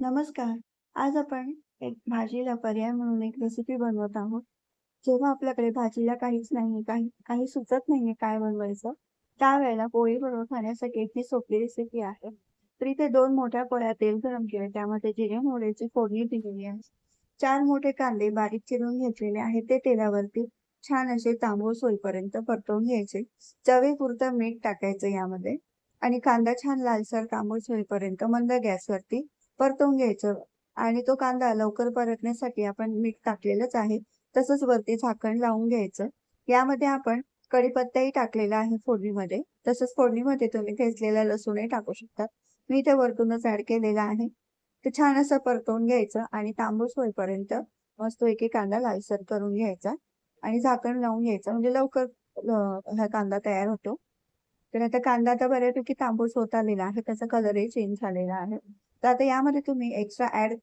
नमस्कार. आज आपण एक भाजीला पर्याय म्हणून एक रेसिपी बनवत आहोत. जेव्हा आपल्याकडे भाजीला काहीच नाहीये, काही काही सुचत नाहीये काय बनवायचं, त्यावेळेला पोळीबरोबर खाण्यासाठी इतकी ही सोपी रेसिपी आहे. तर इथे दोन मोठ्या पोळ्या तेल गरम केले. त्यामध्ये जिरे, मोहरीची फोडणी दिलेली आहे. चार मोठे कांदे बारीक चिरून घेतलेले आहेत. ते तेलावरती छान असे तांबूस होईपर्यंत परतवून घ्यायचे. चवीपुरतं मीठ टाकायचं यामध्ये आणि कांदा छान लालसर तांबूस होईपर्यंत मंद गॅसवरती परतवून घ्यायचं आणि तो कांदा लवकर परतण्यासाठी आपण मीठ टाकलेलंच आहे. तसंच वरती झाकण लावून घ्यायचं. यामध्ये आपण कढीपत्ताही टाकलेला आहे फोडणीमध्ये. तसंच फोडणीमध्ये तुम्ही ठेचलेला लसूणही टाकू शकता. मी इथे वरतूनच ऍड केलेला आहे. ते छान असं परतवून घ्यायचं आणि तांबूस होईपर्यंत मस्त एक कांदा लालसर करून घ्यायचा आणि झाकण लावून घ्यायचं म्हणजे लवकर हा कांदा तयार होतो. तर आता कांदा आता बऱ्यापैकी तांबूस होत आलेला आहे. त्याचा कलरही चेंज झालेला आहे. तर आता यामध्ये तुम्ही एक्स्ट्रा ऍड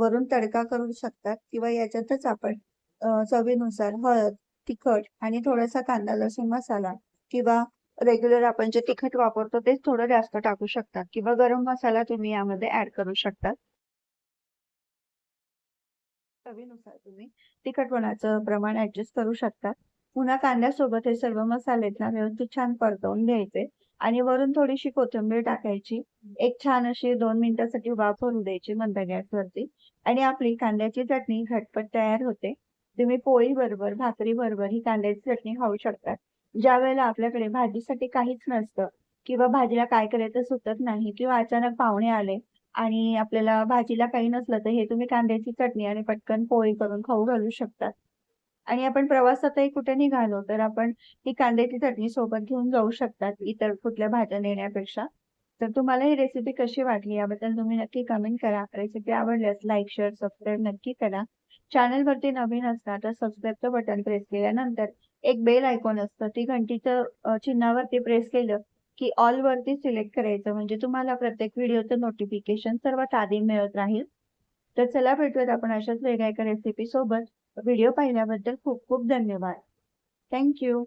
वरून तडका करू शकतात किंवा याच्यातच आपण चवीनुसार हळद, तिखट आणि थोडासा कांदा लसूण मसाला किंवा रेग्युलर आपण जे तिखट वापरतो तेच थोडं जास्त टाकू शकतात किंवा गरम मसाला तुम्ही यामध्ये ऍड करू शकतात. चवीनुसार तुम्ही तिखटपणाचं प्रमाण ऍडजस्ट करू शकता. पुन्हा कांद्यासोबत हे सर्व मसाले ना व्यवस्थित छान परतवून घ्यायचे आणि वरून थोडीशी कोथिंबीर टाकायची. एक छान अशी दोन मिनिटासाठी वाफ होऊ द्यायची मंद गॅसवरती आणि आपली कांद्याची चटणी झटपट तयार होते. तुम्ही पोळी बरोबर भाकरी बरोबर ही कांद्याची चटणी खाऊ शकता. ज्यावेळेला आपल्याकडे भाजीसाठी काहीच नसतं किंवा भाजीला काय करायचं सुचत नाही किंवा अचानक पाहुणे आले आणि आपल्याला भाजीला काही नसलं, तर हे तुम्ही कांद्याची चटणी आणि पटकन पोळी करून खाऊ घालू शकतात. आणि आपण प्रवासातही कुठे निघालो, तर आपण ही कांद्याची चटणी सोबत घेऊन जाऊ शकतात, इतर कुठल्या भाज्या नेण्यापेक्षा. तर तुम्हाला ही रेसिपी कशी वाटली याबद्दल तुम्ही नक्की कमेंट करा. रेसिपी आवडल्यास लाईक, शेअर, सबस्क्राईब नक्की करा. चॅनलवरती नवीन असणार तर सबस्क्राईबचं बटन प्रेस केल्यानंतर एक बेल आयकॉन असतं. ती घंटीचं चिन्हावरती प्रेस केलं की ऑल वरती सिलेक्ट करायचं म्हणजे तुम्हाला प्रत्येक व्हिडिओचं नोटिफिकेशन सर्वात आधी मिळत राहील. तर चला भेटूयात आपण अशाच वेगळ्या एका रेसिपी सोबत. व्हिडिओ पाहिल्याबद्दल खूप खूप धन्यवाद. Thank you.